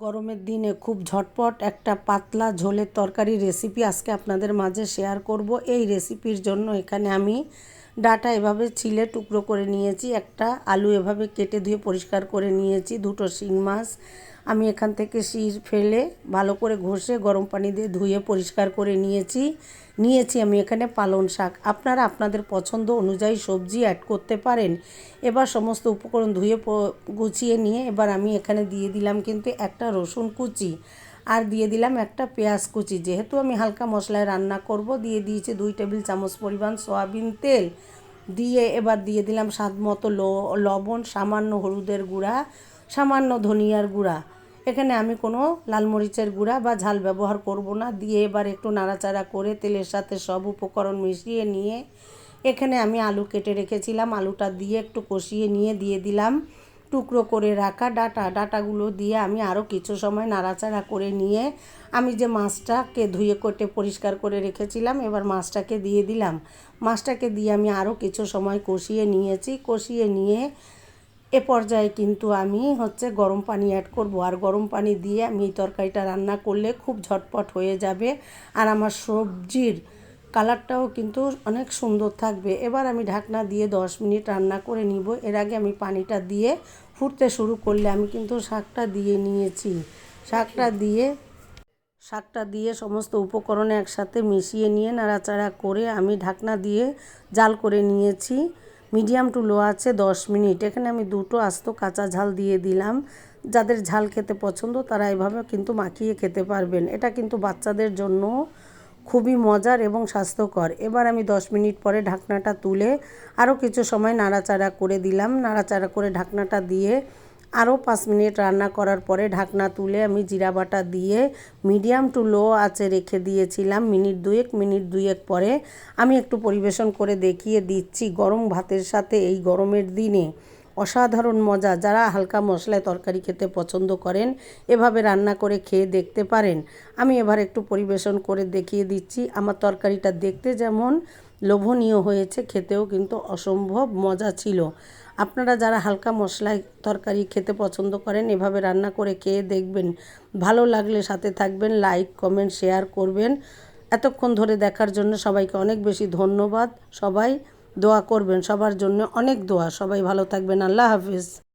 গরমের দিনে খুব ঝটপট একটা পাতলা ঝোলের তরকারি রেসিপি আজকে আপনাদের মাঝে শেয়ার করব। এই রেসিপির জন্য এখানে আমি ডাটা এভাবে ছিলে টুকরো করে নিয়েছি, একটা আলু এভাবে কেটে ধুয়ে পরিষ্কার করে নিয়েছি, দুটো শিং মাছ আমি এখান থেকে শির ফেলে ভালো করে ঘষে গরম পানি দিয়ে ধুয়ে পরিষ্কার করে নিয়েছি। নিয়েছি আমি এখানে পালং শাক। আপনারা আপনাদের পছন্দ অনুযায়ী সবজি অ্যাড করতে পারেন। এবার সমস্ত উপকরণ ধুয়ে গুছিয়ে নিয়ে এবার আমি এখানে দিয়ে দিলাম কিন্তু একটা রসুন কুচি। আর দিয়ে দিলাম একটা পেঁয়াজ কুচি। যেহেতু আমি হালকা মশলায় রান্না করব, দিয়ে দিয়েছি দুই টেবিল চামচ পরিমাণ সয়াবিন তেল। দিয়ে এবার দিয়ে দিলাম স্বাদ মতো লবণ, সামান্য হলুদের গুঁড়া, সামান্য ধনিয়ার গুঁড়া। এখানে আমি কোনো লাল মরিচের গুঁড়া বা ঝাল ব্যবহার করব না। দিয়ে এবার একটু নাড়াচাড়া করে তেলের সাথে সব উপকরণ মিশিয়ে নিয়ে এখানে আমি আলু কেটে রেখেছিলাম। আলুটা দিয়ে একটু কষিয়ে নিয়ে দিয়ে দিলাম। টুকরো করে রাখা ডাটা, ডাটাগুলো দিয়ে আমি আরও কিছু সময় নাড়াচাড়া করে নিয়ে আমি যে মাছটাকে ধুয়ে কোটে পরিষ্কার করে রেখেছিলাম, এবার মাছটাকে দিয়ে দিলাম। মাছটাকে দিয়ে আমি আরও কিছু সময় কষিয়ে নিয়েছি। কষিয়ে নিয়ে এ পর্যায়ে কিন্তু আমি হচ্ছে গরম পানি অ্যাড করব। আর গরম পানি দিয়ে আমি এই তরকারিটা রান্না করলে খুব ঝটপট হয়ে যাবে। আর আমার সবজির কালারটাও কিন্তু অনেক সুন্দর থাকবে। এবার আমি ঢাকনা দিয়ে দশ মিনিট রান্না করে নিব। এর আগে আমি পানিটা দিয়ে ফুটতে শুরু করলে আমি কিন্তু শাকটা দিয়ে নিয়েছি। শাকটা দিয়ে শাকটা দিয়ে সমস্ত উপকরণ একসাথে মিশিয়ে নিয়ে নাড়াচাড়া করে আমি ঢাকনা দিয়ে জাল করে নিয়েছি। মিডিয়াম টু লো আছে, দশ মিনিট। এখানে আমি দুটো আস্ত কাঁচা ঝাল দিয়ে দিলাম। যাদের ঝাল খেতে পছন্দ, তারা এভাবে কিন্তু মাখিয়ে খেতে পারবেন। এটা কিন্তু বাচ্চাদের জন্য খুবই মজার এবং স্বাস্থ্যকর। এবার আমি দশ মিনিট পরে ঢাকনাটা তুলে আরও কিছু সময় নাড়াচাড়া করে দিলাম। নাড়াচাড়া করে ঢাকনাটা দিয়ে আরও পাঁচ মিনিট রান্না করার পরে ঢাকনা তুলে আমি জিরা বাটা দিয়ে মিডিয়াম টু লো আঁচে রেখে দিয়েছিলাম মিনিট দুয়েক মিনিট দুয়েক পরে। আমি একটু পরিবেশন করে দেখিয়ে দিচ্ছি গরম ভাতের সাথে এই গরমের দিনে। অসাধারণ মজা। যারা হালকা মশলায় তরকারি খেতে পছন্দ করেন, এভাবে রান্না করে খেয়ে দেখতে পারেন। আমি এবার একটু পরিবেশন করে দেখিয়ে দিচ্ছি। আমার তরকারিটা দেখতে যেমন লোভনীয় হয়েছে, খেতেও কিন্তু অসম্ভব মজা ছিল। আপনারা যারা হালকা মশলায় তরকারি খেতে পছন্দ করেন, এভাবে রান্না করে খেয়ে দেখবেন। ভালো লাগলে সাথে থাকবেন, লাইক, কমেন্ট, শেয়ার করবেন। এতক্ষণ ধরে দেখার জন্য সবাইকে অনেক বেশি ধন্যবাদ। সবাই দোয়া করবেন, সবার জন্য অনেক দোয়া। সবাই ভালো থাকবেন। আল্লাহ হাফিজ।